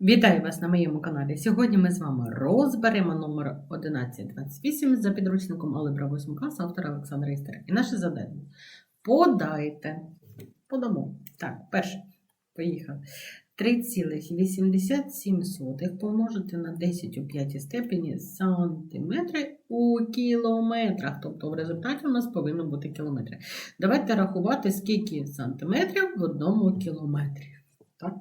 Вітаю вас на моєму каналі. Сьогодні ми з вами розберемо номер 1128 за підручником Алебра 8 класу автора Олександра Істера. І наше завдання подайте. Подамо. Так, перше. Поїхали. 3,87 помножити на 10 у п'ятій степені сантиметри у кілометрах. Тобто в результаті у нас повинно бути кілометри. Давайте рахувати, скільки сантиметрів в одному кілометрі. Так?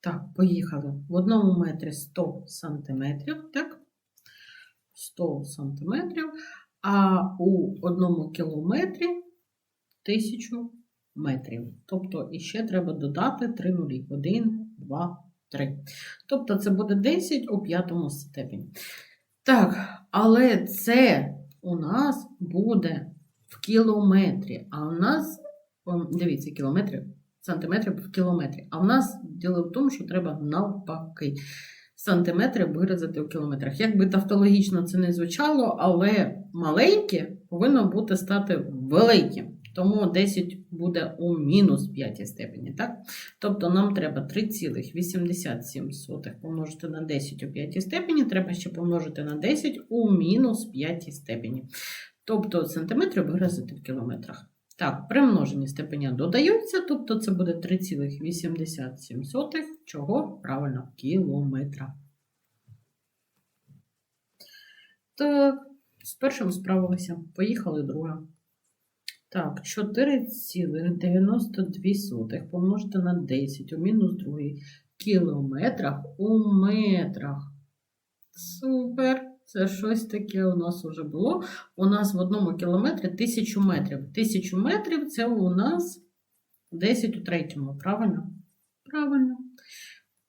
Так, поїхали. В одному метрі 100 сантиметрів, так? 100 сантиметрів, а у одному кілометрі 1000 метрів. Тобто іще треба додати 3 нулі. 1, 2, 3. Тобто це буде 10 у п'ятому степені. Так, але це у нас буде в кілометрі. А у нас, дивіться, кілометрів сантиметрів в кілометрі. А в нас діло в тому, що треба навпаки. Сантиметри виразити в кілометрах. Як би тавтологічно це не звучало, але маленьке повинно бути стати великим. Тому 10 буде у мінус 5 степені. Так? Тобто нам треба 3,87 помножити на 10 у 5 степені, треба ще помножити на 10 у мінус 5 степені. Тобто сантиметри виразити в кілометрах. Так, при множенні степеня додаються, тобто це буде 3,87, чого правильно кілометра. Так, з першим справилися. Поїхали друге. Так, 4,92 помножити на 10 у мінус 2 кілометрах у метрах. Супер! Це щось таке у нас вже було. У нас в одному кілометрі 1000 метрів. 1000 метрів це у нас 10 у третьому. Правильно? Правильно.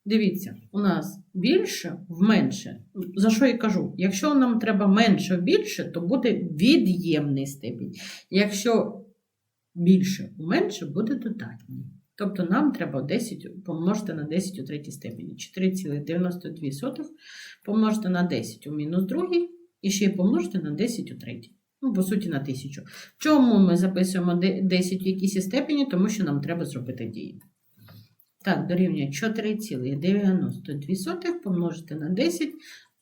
Дивіться, у нас більше в менше. За що я кажу? Якщо нам треба менше в більше, то буде від'ємний степінь. Якщо більше у менше, буде додатній. Тобто нам треба 10 помножити на 10 у третій степені. 4,92 помножити на 10 у мінус другій, і ще й помножити на 10 у третій. Ну, по суті, на 1000. Чому ми записуємо 10 в якійсь степені? Тому що нам треба зробити дії. Так, дорівнює 4,92 помножити на 10.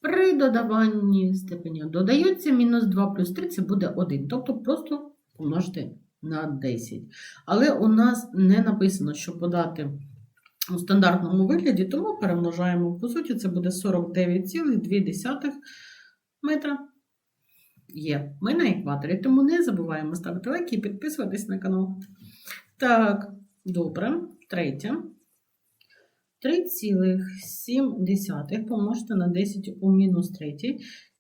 При додаванні степеня додаються мінус 2 плюс 3 це буде 1. Тобто просто помножити на 10. Але у нас не написано, що подати у стандартному вигляді, тому перемножаємо. По суті, це буде 49,2 метра. Є. Ми на екваторі, тому не забуваємо ставити лайки і підписуватись на канал. Так, добре. Третє. 3,7 помножити на 10 у мінус 3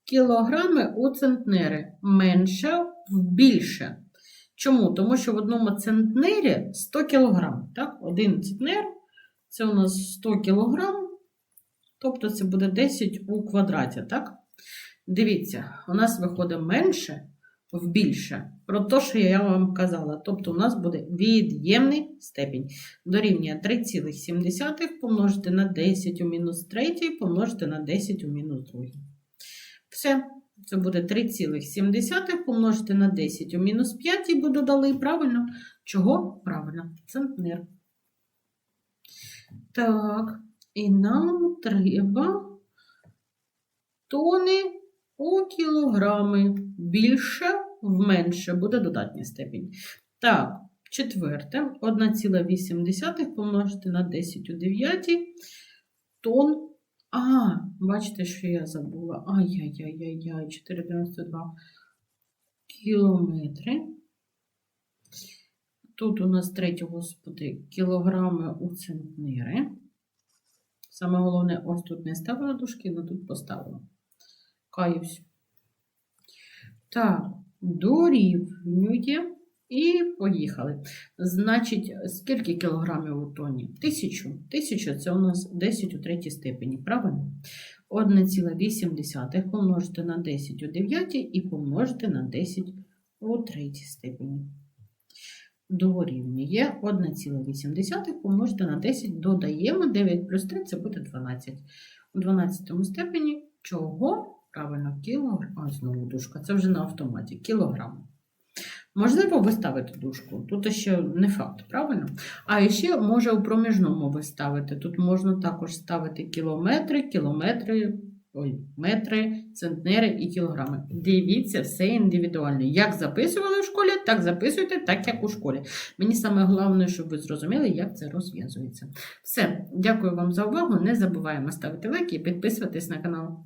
кілограми у центнери менше в більше. Чому? Тому що в одному центнері 100 кг. Так? Один центнер це у нас 100 кг, тобто це буде 10 у квадраті. так? Дивіться, у нас виходить менше в більше. Про те, що я вам казала. Тобто, у нас буде від'ємний степінь. Дорівнює 3,7 помножити на 10 у мінус 3, помножити на 10 у мінус 2. Все. Це буде 3,7 помножити на 10 у мінус 5 і буду дали правильно. Чого? Правильно, центнер. Так, і нам треба тони у кілограми. Більше в менше буде додатня степінь. Так, четверте, 1,8 помножити на 10 у 9 тонн. А, бачите, що я забула. Ай-яй-яй-яй-яй, 4,92 кілометри. Тут у нас третє, господи, кілограми у центнери. Саме головне, ось тут не ставила дужки, але тут поставила. Каюсь. Так, дорівнює. І поїхали. Значить, скільки кілограмів у тоні? Тисячу. Тисяча це у нас 10 у третій степені, правильно? 1,8 помножити на 10 у 9 і помножити на 10 у третій степені. Дорівнює 1,8 помножити на 10, додаємо 9 плюс 3 це буде 12. У 12 степені чого? Правильно, кілограм. А, знову дужка. Це вже на автоматі. Кілограм. Можливо, ви ставите дужку. Тут ще не факт, правильно? А ще може у проміжному ви ставите. Тут можна також ставити кілометри, кілометри, ой, метри, центнери і кілограми. Дивіться, все індивідуально. Як записували в школі, так записуйте, так як у школі. Мені саме головне, щоб ви зрозуміли, як це розв'язується. Все, дякую вам за увагу. Не забуваємо ставити лайки і підписуватись на канал.